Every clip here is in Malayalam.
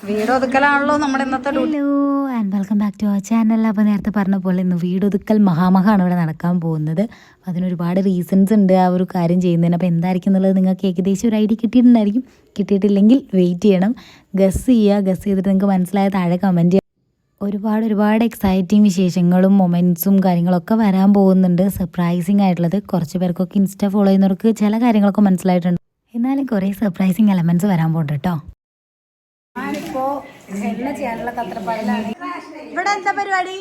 Hello and welcome back to our channel അപ്പോൾ നേരത്തെ പറഞ്ഞ പോലെ ഇന്ന് വീടൊതുക്കൽ മഹാമഹാണ് ഇവിടെ നടക്കാൻ പോകുന്നത്. അതിനൊരുപാട് അതിന് റീസൺസ് ഉണ്ട് ആ ഒരു കാര്യം ചെയ്യുന്നതിന്. അപ്പോൾ എന്തായിരിക്കും എന്നുള്ളത് നിങ്ങൾക്ക് ഏകദേശം ഒരു ഐഡിയ കിട്ടിയിട്ടുണ്ടായിരിക്കും. കിട്ടിയിട്ടില്ലെങ്കിൽ വെയിറ്റ് ചെയ്യണം. ഗസ് ചെയ്യുക. ഗസ് ചെയ്തിട്ട് നിങ്ങൾക്ക് മനസ്സിലായ താഴെ കമന്റ് ചെയ്യുക ഒരുപാട് ഒരുപാട് എക്സൈറ്റിംഗ് വിശേഷങ്ങളും മൊമെന്റ്സും കാര്യങ്ങളൊക്കെ വരാൻ പോകുന്നുണ്ട്. സർപ്രൈസിങ് ആയിട്ടുള്ളത് കുറച്ച് പേർക്കൊക്കെ ഇൻസ്റ്റ ഫോളോ ചെയ്യുന്നവർക്ക് ചില കാര്യങ്ങളൊക്കെ മനസ്സിലായിട്ടുണ്ട്. എന്നാലും കുറേ സർപ്രൈസിങ് എലമെന്റ്സ് വരാൻ പോകുന്നുണ്ട് കേട്ടോ. ഞാനിപ്പോ എണ്ണ ചെയ്യാനുള്ള തത്രപ്പാടിലാണ് ഇവിടെ എന്താ പരിപാടി?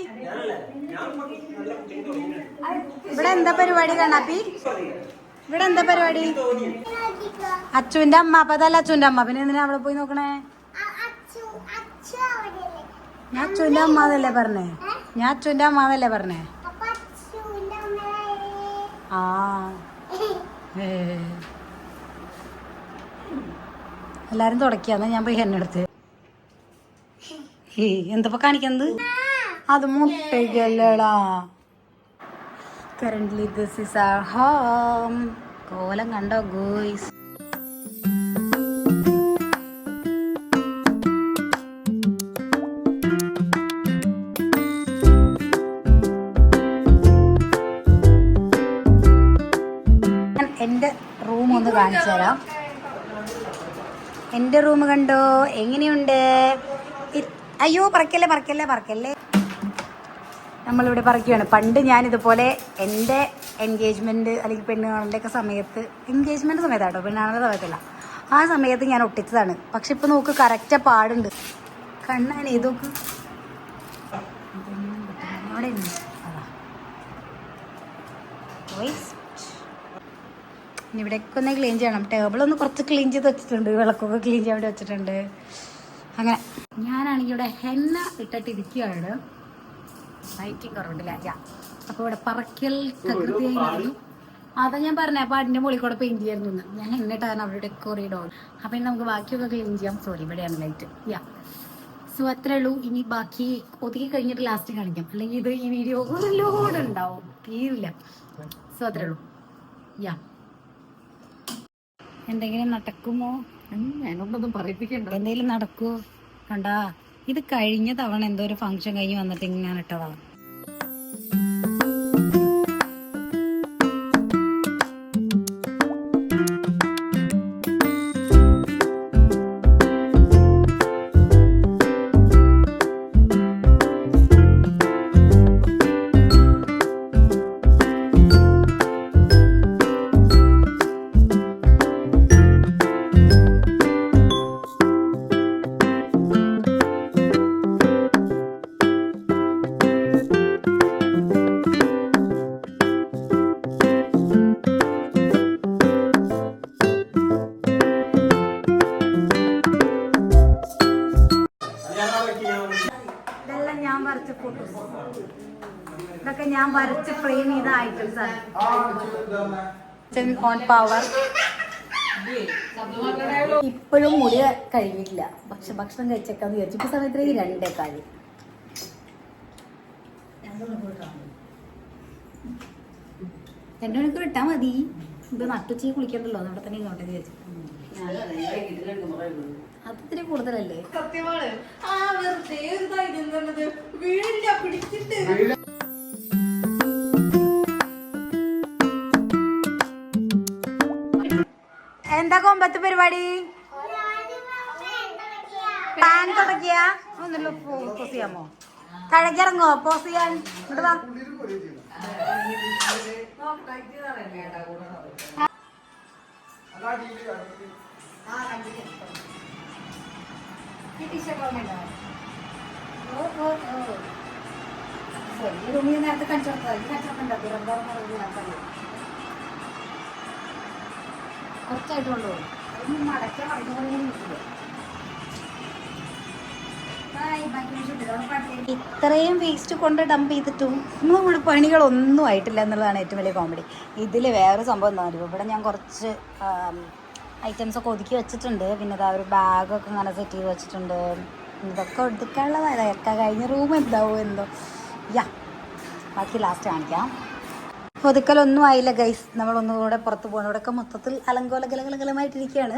ഇവിടെ എന്താ പരിപാടി കണ്ണാപ്പി? ഇവിടെ എന്താ പരിപാടി? അച്ചുവിന്റെ അമ്മ അപ്പൊ അതല്ല അച്ചുവിന്റെ അമ്മ. പിന്നെ എന്തിനാ അവിടെ പോയി നോക്കണേ? ഞാൻ അച്ചുവിന്റെ അമ്മ എന്നല്ലേ പറഞ്ഞേ? ഞാൻ അച്ചുവിന്റെ അമ്മ എന്നല്ലേ പറഞ്ഞേ? ആ. എല്ലാരും തുടക്കിയാന്ന് ഞാൻ പോയി എന്നെടുത്ത് ഏയ് എന്തപ്പോ കാണിക്കുന്നത്? അത് മുട്ടയ്ക്കല്ലടാ. Current this is our home കോലം കണ്ടോ ഗോയ്സ് എന്റെ റൂം ഒന്ന് കാണിച്ചു തരാം. എന്റെ റൂം കണ്ടോ? എങ്ങനെയുണ്ട്? അയ്യോ പറക്കല്ലേ പറക്കല്ലേ പറക്കല്ലേ. നമ്മളിവിടെ പറക്കുകയാണ് പണ്ട് ഞാനിതുപോലെ എന്റെ എൻഗേജ്മെന്റ് അല്ലെങ്കിൽ പെണ്ണുങ്ങളുടെ ഒക്കെ സമയത്ത് എൻഗേജ്മെന്റ് സമയത്താട്ടോ പെണ്ണാണന്റെ സമയത്തല്ല. ആ സമയത്ത് ഞാൻ ഒട്ടിച്ചതാണ്. പക്ഷെ ഇപ്പം നോക്ക് കറക്റ്റ് പാടുണ്ട്. കണ്ണാണ് ഏതൊക്കെ അവിടെ ഇനി ഇവിടെയൊക്കെ ഒന്ന് ക്ലീൻ ചെയ്യണം. ടേബിൾ ഒന്ന് കുറച്ച് ക്ലീൻ ചെയ്ത് വെച്ചിട്ടുണ്ട്. വിളക്കൊക്കെ ക്ലീൻ ചെയ്യാൻ വേണ്ടി വെച്ചിട്ടുണ്ട്. അങ്ങനെ. ഞാനാണെങ്കിൽ ഇവിടെ ഹെന്ന ഇട്ടിട്ട് ഇരിക്കുകയാണ് ലൈറ്റിങ് കുറവുണ്ടല്ല അപ്പോൾ ഇവിടെ പറക്കൽ പ്രകൃതിയായിരുന്നു അതാ ഞാൻ പറഞ്ഞ അപ്പോൾ അതിന്റെ മുകളിൽ കൂടെ പെയിന്റ് ചെയ്യായിരുന്നു. ഞാൻ എന്നിട്ടാണ് അവിടെ അപ്പം ഇനി നമുക്ക് ബാക്കിയൊക്കെ ക്ലീൻ ചെയ്യാം. സോറി ഇവിടെയാണ് ലൈറ്റ് യാ. സോ അത്രേ ഉള്ളൂ. ഇനി ബാക്കി ഒതുക്കി കഴിഞ്ഞിട്ട് ലാസ്റ്റ് കാണിക്കാം. അല്ലെങ്കിൽ ഇത് ഈ വീഡിയോ ഒരു ലോഡ് ഉണ്ടാവും. തീരില്ല. സോ അത്രേ ഉള്ളൂ. യാ. എന്തെങ്കിലും നടക്കുമോ? എന്നോടൊന്നും പറയിപ്പിക്കണ്ട. എന്തെങ്കിലും നടക്കുമോ കണ്ടാ? ഇത് കഴിഞ്ഞ തവണ എന്തോ ഒരു ഫംഗ്ഷൻ കഴിഞ്ഞ് വന്നിട്ട് ഇങ്ങനെ ഇട്ടതാണ് ഇതൊക്കെ ഞാൻ വരച്ച് ഫ്രെയിം ചെയ്ത ഐറ്റംസ് ആണ് ഓൺ പവർ ഇപ്പോഴും മുടി കഴിഞ്ഞിട്ടില്ല. പക്ഷെ ഭക്ഷണം കഴിച്ചേക്കാന്ന് വിചാരിച്ചു. ഇപ്പൊ സമയത്ത് രണ്ടേ കാര്യം രണ്ടു മണിക്കൂർ ഇട്ടാ മതി. ഇത് നട്ടുച്ചി കുളിക്കണ്ടല്ലോ. അവിടെ തന്നെ ഇങ്ങോട്ടേ വിചാരിച്ചു അത് ഇത്തിരി കൂടുതലല്ലേ? എന്താ കൊമ്പത്ത് പരിപാടി പാൻ തുടക്കിയ ഒന്നല്ലോ പോസ് ചെയ്യാമോ തഴക്കിറങ്ങോ പോസ് ചെയ്യാൻ ഇങ്ങോട്ട് വാ ഈ ഈ റൂമിൽ നേരത്തെ കാണിച്ചു കൊടുത്തതാ. ഇത് കാണിച്ചു കൊടുക്കണ്ട. ഇത്രയും വേസ്റ്റ് കൊണ്ട് ഡംപ് ചെയ്തിട്ടും നമ്മുടെ പണികളൊന്നും ആയിട്ടില്ല എന്നുള്ളതാണ് ഏറ്റവും വലിയ കോമഡി ഇതിൽ വേറെ സംഭവം എന്താ പറയുക ഇവിടെ ഞാൻ കുറച്ച് ഐറ്റംസ് ഒക്കെ ഒതുക്കി വെച്ചിട്ടുണ്ട്. പിന്നെ അതാ ഒരു ബാഗൊക്കെ ഇങ്ങനെ സെറ്റ് ചെയ്ത് വെച്ചിട്ടുണ്ട്. ഇതൊക്കെ ഒതുക്കാനുള്ളതാണ് ഇറക്കാൻ കഴിഞ്ഞ റൂം എന്താവും എന്തോ. യാ ബാക്കി ലാസ്റ്റ് കാണിക്കാം. ഒതുക്കലൊന്നും ആയില്ല ഗൈസ് നമ്മളൊന്നുകൂടെ പുറത്ത് പോകണം. ഇവിടെയൊക്കെ മൊത്തത്തിൽ അലങ്കോല ഗലഗലഗലമായിട്ടിരിക്കുകയാണ്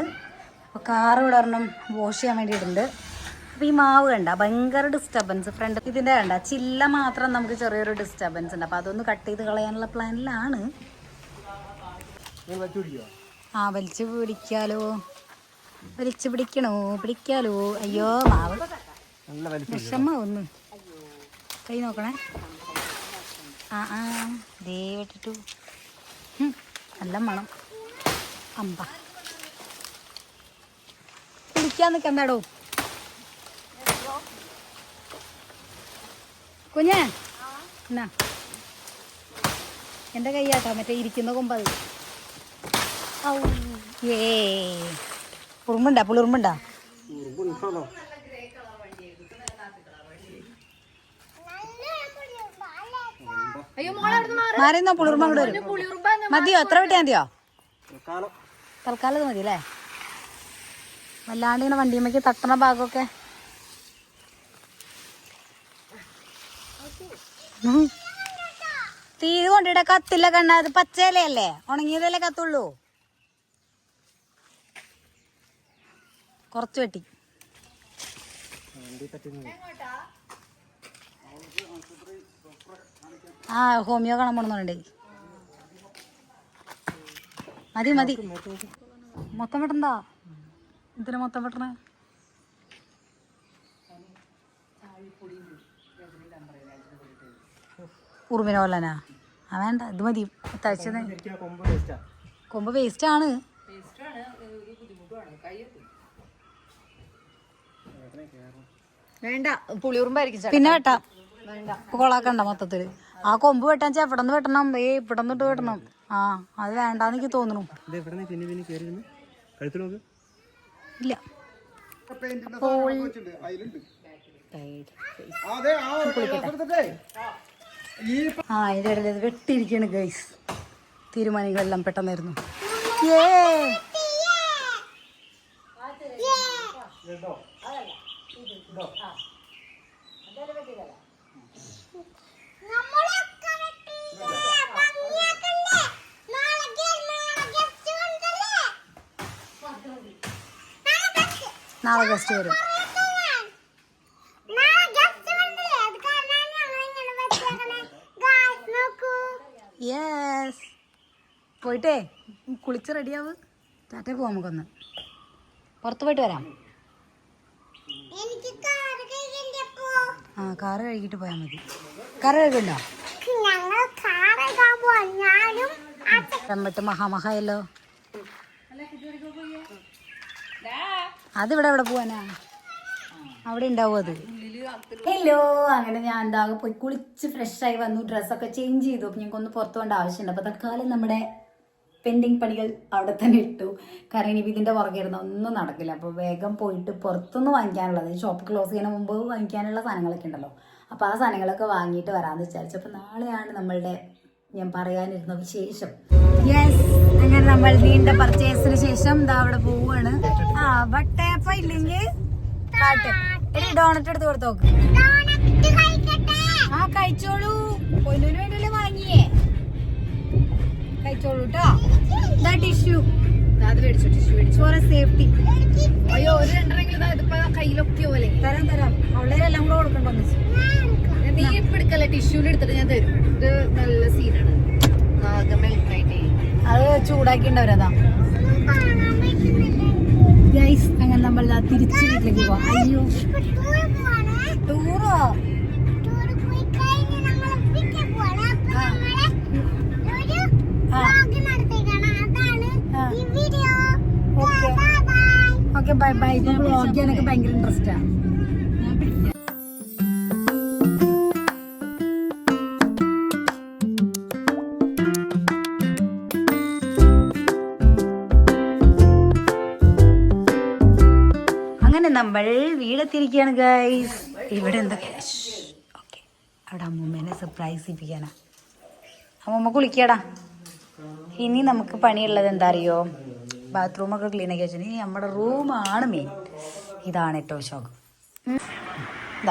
അപ്പോൾ കാർ ഇവിടെ ഒരെണ്ണം വാഷ് ചെയ്യാൻ വേണ്ടിയിട്ടുണ്ട്. അപ്പോൾ ഈ മാവ് കണ്ട ഭയങ്കര ഡിസ്റ്റർബൻസ് ഫ്രണ്ട് ഇതിന്റെ കണ്ട ചില്ല മാത്രം നമുക്ക് ചെറിയൊരു ഡിസ്റ്റർബൻസ് ഉണ്ട്. അപ്പോൾ അതൊന്ന് കട്ട് ചെയ്ത് കളയാനുള്ള പ്ലാനിലാണ് ആ വലിച്ചു പിടിക്കാലോ. വലിച്ചു പിടിക്കണോ? പിടിക്കാലോ. അയ്യോ മാവ്. വിഷമ ഒന്ന് കൈ നോക്കണേ. ആ ആ. ദേ വെട്ടിട്ടു. നല്ല മണം. അമ്പ. പിടിക്കാൻ നിൽക്കണ്ടാടോ കുഞ്ഞേ എന്നാ? എന്റെ കൈയാട്ടോ മറ്റേ ഇരിക്കുന്ന കൊമ്പത്. ഔ. ഏ ഉറുമ്പുണ്ടാ പുളിറുമ്പുണ്ടാ മാറിന്നോ പുളിർമ കൂടെ വരും. മതിയോ? എത്ര വെട്ടിയാ മതിയോ? തൽക്കാലം. ഇത് മതി അല്ലേ വല്ലാണ്ട് ഇങ്ങനെ വണ്ടിയമ്മയ്ക്ക് തട്ടണ ഭാഗമൊക്കെ. തീര് കൊണ്ടിട കത്തില്ല കണ്ണ. അത് പച്ചയിലയല്ലേ ഉണങ്ങിയതല്ലേ കത്തുള്ളൂ. കുറച്ച് വെട്ടി. ആ ഹോമിയോ കാണാൻ പോണെന്നുണ്ട് മതി മതി. മൊത്തം വെട്ടണ്ട? ഇതിന് മൊത്തം വെട്ടണേ? ഉറുമിന പോലനാ ആ വേണ്ട ഇത് മതി. തയ്ച്ചത്. കൊമ്പ് വേസ്റ്റ് ആണ് വേണ്ട പുളിയുറുമ്പായിരിക്കും പിന്നെ വെട്ടാം. കൊളാക്കണ്ട മൊത്തത്തിൽ. ആ കൊമ്പ് വെട്ടാൻ വെച്ചാ ഇവിടെ നിന്ന് വെട്ടണം. ഏ ഇവിടെ നിന്നിട്ട് വെട്ടണം. ആ അത് വേണ്ടാന്ന് എനിക്ക് തോന്നുന്നു. ഇല്ല. ആ അതിന്റെ ഇടയിൽ ഗൈസ്. തീരുമാനങ്ങളെല്ലാം പെട്ടെന്നായിരുന്നു. ഏ. നാളെ ഗസ്റ്റ് വരും. യെസ് പോയിട്ടേ കുളിച്ച് റെഡിയാവ് ടാറ്റ പോവാം നമുക്കൊന്ന്. പുറത്ത് പോയിട്ട് വരാം. ആ കാറ് കഴുകിട്ട് പോയാൽ മതി. കാറ് കഴുകണ്ടോ ചെമ്പട്ട് മഹാമഹായല്ലോ. അതിവിടെ എവിടെ പോവാനാ? അവിടെ ഉണ്ടാവും അത്? ഹലോ അങ്ങനെ ഞാൻ എന്താ പോയി കുളിച്ച് ഫ്രഷ് ആയി വന്നു ഡ്രസ്സൊക്കെ ചേഞ്ച് ചെയ്തു. അപ്പൊ ഞങ്ങൾക്ക് ഒന്ന് പുറത്തു പോകേണ്ട ആവശ്യമുണ്ട്. അപ്പൊ തൽക്കാലം നമ്മുടെ പെൻഡിങ് പണികൾ അവിടെ തന്നെ ഇട്ടു. കാരണം ഇനി പുറകെ ഇരുന്ന ഒന്നും നടക്കില്ല. അപ്പോൾ വേഗം പോയിട്ട് പുറത്തുനിന്ന് വാങ്ങിക്കാനുള്ളത്. ഷോപ്പ് ക്ലോസ് ചെയ്യുന്ന മുമ്പ് വാങ്ങിക്കാനുള്ള സാധനങ്ങളൊക്കെ ഉണ്ടല്ലോ. അപ്പോൾ ആ സാധനങ്ങളൊക്കെ വാങ്ങിയിട്ട് വരാമെന്ന് വിചാരിച്ചു. അപ്പോൾ നാളെയാണ് നമ്മളുടെ ഞാൻ പറയാനിരുന്ന വിശേഷം. യെസ് അങ്ങനെ നമ്മൾ നീണ്ട പർച്ചേസിന് ശേഷം ഇതാ അവിടെ പോവാണ് ആ വട്ടയപ്പ ഇല്ലെങ്കിൽ കാട്ട്. എടി ഡോണറ്റ് എടുത്ത് കൊടുത്ത് നോക്ക്. ആ കഴിച്ചോളൂ. പൊന്നിന് വേണ്ടിയല്ലേ വാങ്ങിയേ? കഴിച്ചോളൂ കേട്ടോ ഇതാ ടിഷ്യൂ ഫോർ സേഫ്റ്റി അയ്യോ ഒരു രണ്ടെങ്കിലും കയ്യിലൊക്കെ പോലെ. തരാം തരാം. അവളേരെല്ലാം കൂടെ കൊടുക്കണ്ടോ നീ ഇപ്പൊ എടുക്കല്ലേ? ടിഷ്യൂൽ എടുത്തിട്ട് ഞാൻ തരും. ഇത് നല്ല ചൂടാക്കിണ്ടവരതാ ഗൈസ് അങ്ങനെ നമ്മൾ തിരിച്ചു വീട്ടിലേക്ക് പോവാം. അയ്യോ. ടൂറോ. ഓക്കെ. Bye bye. ബ്ലോഗ് ചെയ്യാനൊക്കെ ഭയങ്കര ഇൻട്രസ്റ്റാ വീടെത്തിയിരിക്കുകയാണ് ഗൈസ് ഇവിടെ എന്തൊക്കെ? ഓക്കെ. അവിടെ അമ്മൂമ്മേനെ സർപ്രൈസ് ചെയ്യിപ്പിക്കാനാ അമ്മൂമ്മ കുളിക്കടാ. ഇനി നമുക്ക് പണിയുള്ളത് എന്താ അറിയോ? ബാത്റൂമൊക്കെ ക്ലീൻ ആക്കി വെച്ചാൽ ഇനി നമ്മുടെ റൂമാണ് മെയിൻ ഇതാണ് ഏറ്റവും ശോകം.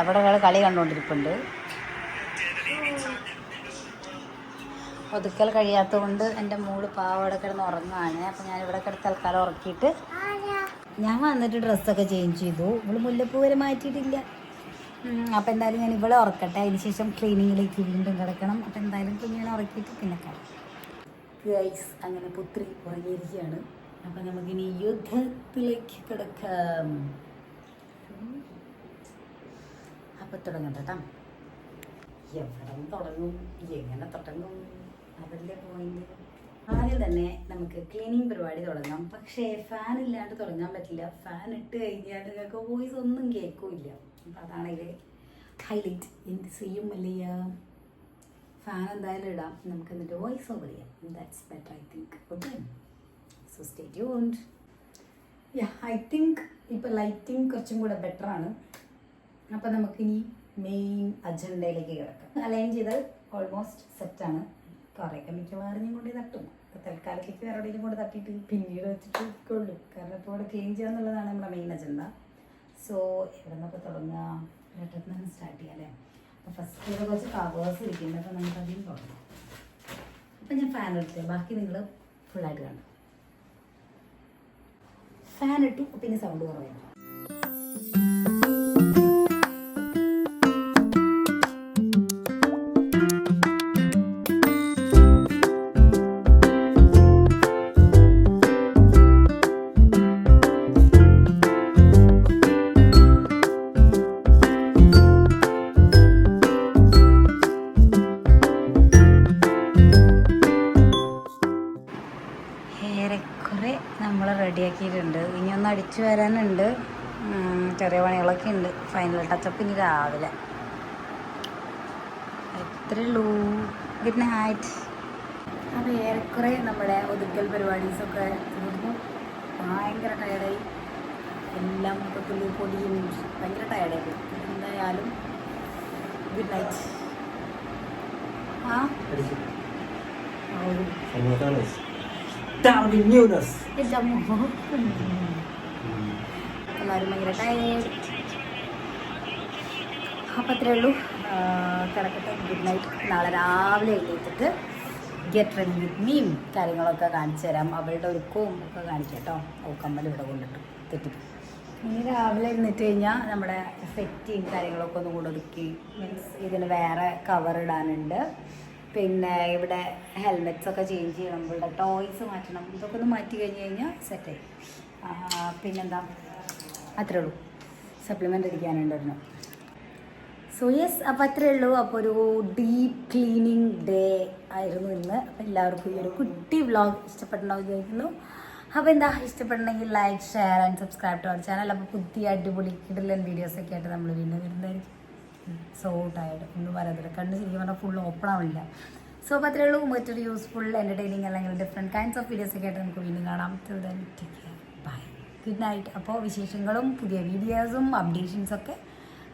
അവിടെ ഒരാൾ കളി കണ്ടുകൊണ്ടിരിപ്പുണ്ട് ഒതുക്കൽ കഴിയാത്തത് കൊണ്ട് എന്റെ മൂട് അവിടെ കിടന്ന് ഉറങ്ങുകയാണ് അപ്പം ഞാനിവിടെ കിടന്ന് തൽക്കാലം ഉറക്കിയിട്ട് ഞാൻ വന്നിട്ട് ഡ്രസ്സൊക്കെ ചേഞ്ച് ചെയ്തു. ഇവൾ മുല്ലപ്പൂ വരെ മാറ്റിയിട്ടില്ല അപ്പം എന്തായാലും ഞാൻ ഇവളെ ഉറക്കട്ടെ. അതിന് ശേഷം ക്ലീനിങ്ങിലേക്ക് വീണ്ടും കിടക്കണം. അപ്പം എന്തായാലും കുഞ്ഞിനെ ഉറക്കിയിട്ട് പിന്നെ കാണാം അങ്ങനെ പുത്രി ഉറങ്ങിയിരിക്കുകയാണ്. അപ്പം നമുക്കിനി യുദ്ധത്തിലേക്ക് കിടക്കാം. അപ്പം തുടങ്ങാം കേട്ടോ. എവിടെ തുടങ്ങും? എങ്ങനെ തുടങ്ങും? അതല്ലേ പോയിന്റ് ആദ്യം തന്നെ നമുക്ക് ക്ലീനിങ് പരിപാടി തുടങ്ങാം. പക്ഷേ ഫാൻ ഇല്ലാണ്ട് തുടങ്ങാൻ പറ്റില്ല. ഫാൻ ഇട്ട് കഴിഞ്ഞാൽ നിങ്ങൾക്ക് വോയിസ് ഒന്നും കേൾക്കില്ല. അപ്പം അതാണ് ഇതിൽ ഹൈലൈറ്റ് എന്ത് ചെയ്യും വലിയ ഫാൻ എന്തായാലും ഇടാം. നമുക്ക് എന്നിട്ട് വോയിസ് ഓവർ ചെയ്യാം. That's better I think okay so stay tuned yeah I think ഇപ്പോൾ ലൈറ്റിംഗ് കുറച്ചും കൂടെ ബെറ്റർ ആണ്. അപ്പം നമുക്കിനി മെയിൻ അജണ്ടയിലേക്ക് കിടക്കാം. അലൈൻ ചെയ്ത് ഓൾമോസ്റ്റ് സെറ്റാണ് കുറേയൊക്കെ മിക്കവാറും ഞാൻ കൊണ്ട് തട്ടും. അപ്പോൾ തൽക്കാലത്തേക്ക് വേറെ എവിടെയും കൊണ്ട് തട്ടിയിട്ട് പിന്നീട് വെച്ചിട്ട് കൊള്ളു കാരണം ഇപ്പോൾ ഇവിടെ ക്ലീൻ ചെയ്യുക എന്നുള്ളതാണ് നമ്മുടെ മെയിൻ അജണ്ട സോ എവിടെ നിന്നൊക്കെ തുടങ്ങുക ഒരിടത്ത് നിന്ന് സ്റ്റാർട്ട് ചെയ്യാം അല്ലേ? അപ്പോൾ ഫസ്റ്റ് ഇവിടെ കുറച്ച് കവേഴ്സ് ഇരിക്കുന്നത് അപ്പോൾ നമുക്ക് അതിൽ തുടങ്ങാം. അപ്പം ഞാൻ ഫാൻ എടുത്തേ. ബാക്കി നിങ്ങൾ ഫുള്ളായിട്ട് കാണും ഫാൻ ഇട്ടു പിന്നെ സൗണ്ട് കുറവായിരുന്നു ഏറെക്കുറെ നമ്മൾ റെഡിയാക്കിയിട്ടുണ്ട്. ഇനി ഒന്ന് അടിച്ചു വരാനുണ്ട്. ചെറിയ പണികളൊക്കെ ഉണ്ട്. ഫൈനൽ ടച്ചപ്പ് ഇനി രാവിലെ. എത്ര ഉള്ളൂ. ഗുഡ് നൈറ്റ് അപ്പോൾ ഏറെക്കുറെ നമ്മുടെ ഒതുക്കൽ പരിപാടീസൊക്കെ തീർന്നു. ഭയങ്കര ടയർഡായി എല്ലാം മൊത്തത്തിൽ പൊടിയും ഭയങ്കര ടയർഡായി എന്തായാലും ഗുഡ് നൈറ്റ് ആ? ആ, ഒരു Down in newness. എന്റെ അമ്മ എല്ലാവരും ഭയങ്കര ടയേർഡ് അപ്പം അത്രേ ഉള്ളൂ കിടക്കട്ടെ ഗുഡ് നൈറ്റ് നാളെ രാവിലെ എഴുന്നേറ്റിട്ട് ഗെറ്റ് റെഡി വിത്ത് മീം കാര്യങ്ങളൊക്കെ കാണിച്ചു തരാം അവളുടെ ഒരുക്കവും ഒക്കെ കാണിക്കാം കേട്ടോ ഓ കമ്മൽ ഇവിടെ കൊണ്ടിട്ടു തെറ്റി ഇനി രാവിലെ എഴുന്നേറ്റ് കഴിഞ്ഞാൽ നമ്മുടെ സെറ്റിങ് കാര്യങ്ങളൊക്കെ ഒന്ന് കൂടെ ഒതുക്കി. മീൻസ് ഇതിന് വേറെ കവർ ഇടാനുണ്ട്. പിന്നെ ഇവിടെ ഹെൽമെറ്റ്സ് ഒക്കെ ചേഞ്ച് ചെയ്യണം ഇവിടെ ടോയ്സ് മാറ്റണം. ഇതൊക്കെ ഒന്ന് മാറ്റി കഴിഞ്ഞ് കഴിഞ്ഞാൽ സെറ്റായി പിന്നെന്താ? അത്രേ ഉള്ളൂ. സപ്ലിമെന്റ് അടിക്കാനുണ്ട് ഒരെണ്ണം സോ യെസ് അപ്പോൾ അത്രേ ഉള്ളൂ. അപ്പോൾ ഒരു ഡീപ്പ് ക്ലീനിങ് ഡേ ആയിരുന്നു ഇന്ന്. അപ്പോൾ എല്ലാവർക്കും ഈ ഒരു കുട്ടി വ്ളോഗ് ഇഷ്ടപ്പെടണമെന്ന് വിചാരിക്കുന്നു അപ്പോൾ എന്താ? ഇഷ്ടപ്പെടണമെങ്കിൽ like share and subscribe to our channel അപ്പോൾ പുതിയ അടിപൊളി കിടലൻ വീഡിയോസൊക്കെ ആയിട്ട് നമ്മൾ വീണ്ടും വരുന്നതായിരിക്കും. സോ ടയർഡ് ഒന്നും പറയാത്തില്ല കണ്ണ് ശരിക്കും പറഞ്ഞാൽ ഫുൾ ഓപ്പൺ ആവില്ല സോ അപ്പോൾ അത്രയേ ഉള്ളൂ. മറ്റൊരു യൂസ്ഫുൾ എന്റർടൈനിങ് അല്ലെങ്കിൽ ഡിഫറെന്റ് കൈൻഡ്സ് ഓഫ് വീഡിയോസൊക്കെ ആയിട്ട് നമുക്ക് വീണ്ടും കാണാം. ബൈ ഗുഡ് നൈറ്റ് അപ്പോൾ വിശേഷങ്ങളും പുതിയ വീഡിയോസും അപ്ഡേഷൻസൊക്കെ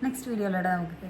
നെക്സ്റ്റ് വീഡിയോയിലൂടെ നമുക്ക്